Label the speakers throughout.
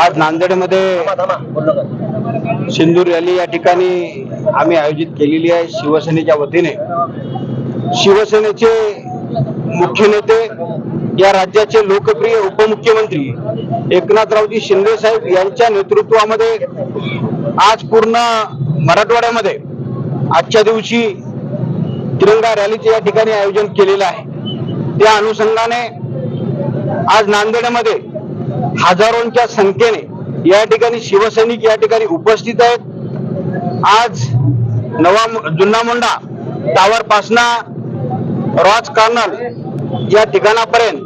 Speaker 1: आज नांदेडमध्ये
Speaker 2: थांबा,
Speaker 1: सिंदूर रॅली या ठिकाणी आम्ही आयोजित केलेली आहे शिवसेनेच्या वतीने. शिवसेनेचे मुख्य नेते या राज्याचे लोकप्रिय उपमुख्यमंत्री एकनाथरावजी शिंदे साहेब यांच्या नेतृत्वामध्ये आज पूर्ण मराठवाड्यामध्ये आजच्या दिवशी तिरंगा रॅलीचे या ठिकाणी आयोजन केलेलं आहे. त्या अनुषंगाने आज नांदेडमध्ये हजारोंच्या संख्येने या ठिकाणी शिवसैनिक या ठिकाणी उपस्थित आहेत. आज नवा जुन्ना मुंडा टावर पासना रॉज कार्नल या ठिकाणापर्यंत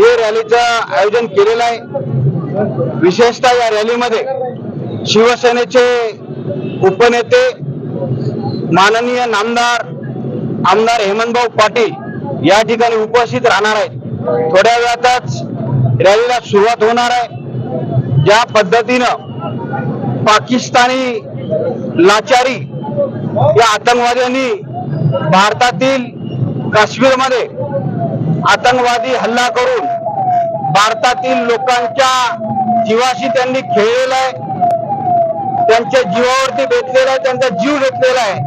Speaker 1: हे रॅलीचं आयोजन केलेलं आहे. विशेषतः या रॅलीमध्ये शिवसेनेचे उपनेते माननीय नामदार आमदार हेमंतभाऊ पाटील या ठिकाणी उपस्थित राहणार आहेत थोड्या वेळातच रॅलीला सुरुवात होणार आहे. ज्या पद्धतीनं पाकिस्तानी लाचारी या आतंकवाद्यांनी भारतातील काश्मीरमध्ये आतंकवादी हल्ला करून भारतातील लोकांच्या जीवाशी त्यांनी खेळलेला आहे. त्यांच्या जीवावरती बेतलेला आहे त्यांचा जीव घेतलेला आहे.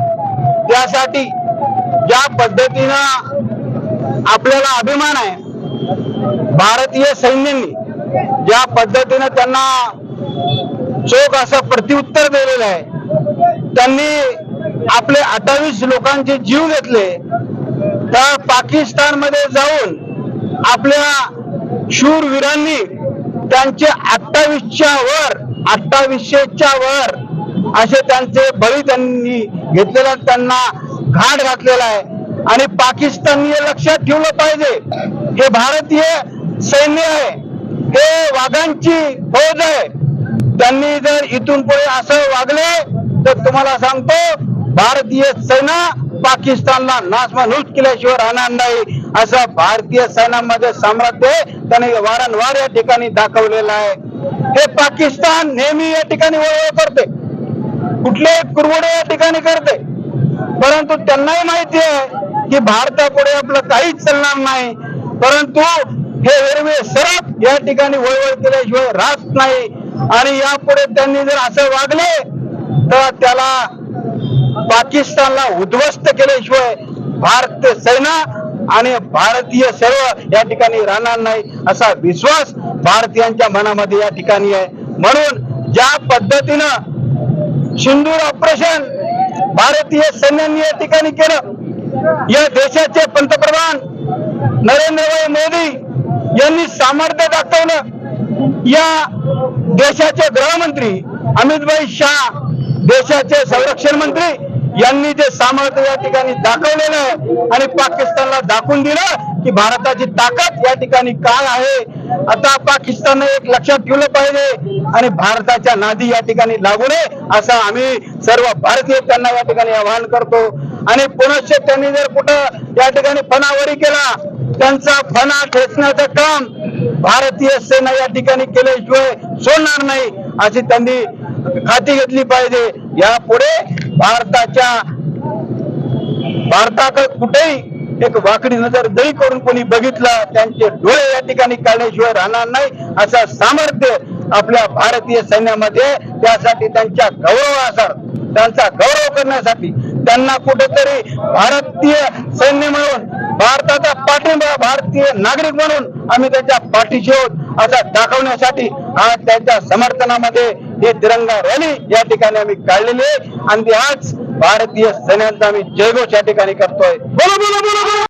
Speaker 1: त्यासाठी ज्या पद्धतीनं आपल्याला अभिमान आहे. भारतीय सैन्यांनी ज्या पद्धतीनं त्यांना चोख असं प्रत्युत्तर दिलेलं आहे त्यांनी आपले अठ्ठावीस लोकांचे जीव घेतले तर पाकिस्तानमध्ये जाऊन आपल्या शूरवीरांनी त्यांचे अठ्ठावीसच्या वर अठ्ठावीसशेच्या वर असे त्यांचे बळी त्यांनी घेतलेला त्यांना घाट घातलेला आहे. आणि पाकिस्ताननी लक्षात ठेवलं पाहिजे. हे भारतीय सैन्य आहे. हे वाघांची फौज आहे. त्यांनी जर इथून पुढे असं वागले तर तुम्हाला सांगतो भारतीय सेना पाकिस्तानला नासमानूस केल्याशिवाय राहणार नाही. असं भारतीय सैन्यामध्ये साम्राज्य त्याने वारंवार या ठिकाणी दाखवलेलं आहे. हे पाकिस्तान नेहमी या ठिकाणी वळवळ करते. कुठले कुरवडे या ठिकाणी करते. परंतु त्यांनाही माहिती आहे की भारतापुढे आपलं काहीच चालणार नाही. परंतु हे हिरवे सरप या ठिकाणी वळवळ केल्याशिवाय राहत नाही. आणि यापुढे त्यांनी जर असं वागले तर त्याला पाकिस्तानला उद्ध्वस्त केल्याशिवाय भारतीय सेना आणि भारतीय सर्व या ठिकाणी राहणार नाही असा विश्वास भारतीयांच्या मनामध्ये या ठिकाणी आहे. म्हणून ज्या पद्धतीनं सिंदूर ऑपरेशन भारतीय सैन्यांनी या ठिकाणी केलं या देशाचे पंतप्रधान नरेंद्रभाई मोदी यांनी सामर्थ्य दाखवलं. या देशाचे गृहमंत्री अमितभाई शाह देशाचे संरक्षण मंत्री यांनी जे सामर्थ्य या ठिकाणी दाखवलेलं आहे आणि पाकिस्तानला दाखवून दिलं की भारताची ताकद या ठिकाणी काय आहे. आता पाकिस्तानने एक लक्षात ठेवलं पाहिजे आणि भारताच्या नादी या ठिकाणी लागू नये असं आम्ही सर्व भारतीय त्यांना या ठिकाणी आवाहन करतो. आणि पुनश्च त्यांनी जर कुठं या ठिकाणी फणावरी केला त्यांचा फणा ठेचण्याचं काम भारतीय सेना या ठिकाणी केल्याशिवाय सोडणार नाही अशी त्यांनी खाती घेतली पाहिजे. यापुढे भारताच्या भारताकडे कुठेही एक वाकडी नजर जरी करून कोणी बघितलं त्यांचे डोळे या ठिकाणी काढल्याशिवाय राहणार नाही असं सामर्थ्य आपल्या भारतीय सैन्यामध्ये त्यासाठी त्यांच्या गौरवासर त्यांचा गौरव करण्यासाठी त्यांना कुठेतरी भारतीय सैन्य म्हणून भारताचा पाठिंबा भारतीय नागरिक म्हणून आम्ही त्यांच्या पाठीशी आहोत असं दाखवण्यासाठी आज त्यांच्या समर्थनामध्ये हे तिरंगा रॅली या ठिकाणी आम्ही काढलेली आहे. आणि आज भारतीय सैन्याचा आम्ही जयघोष या ठिकाणी करतोय. बोला बोला बोला.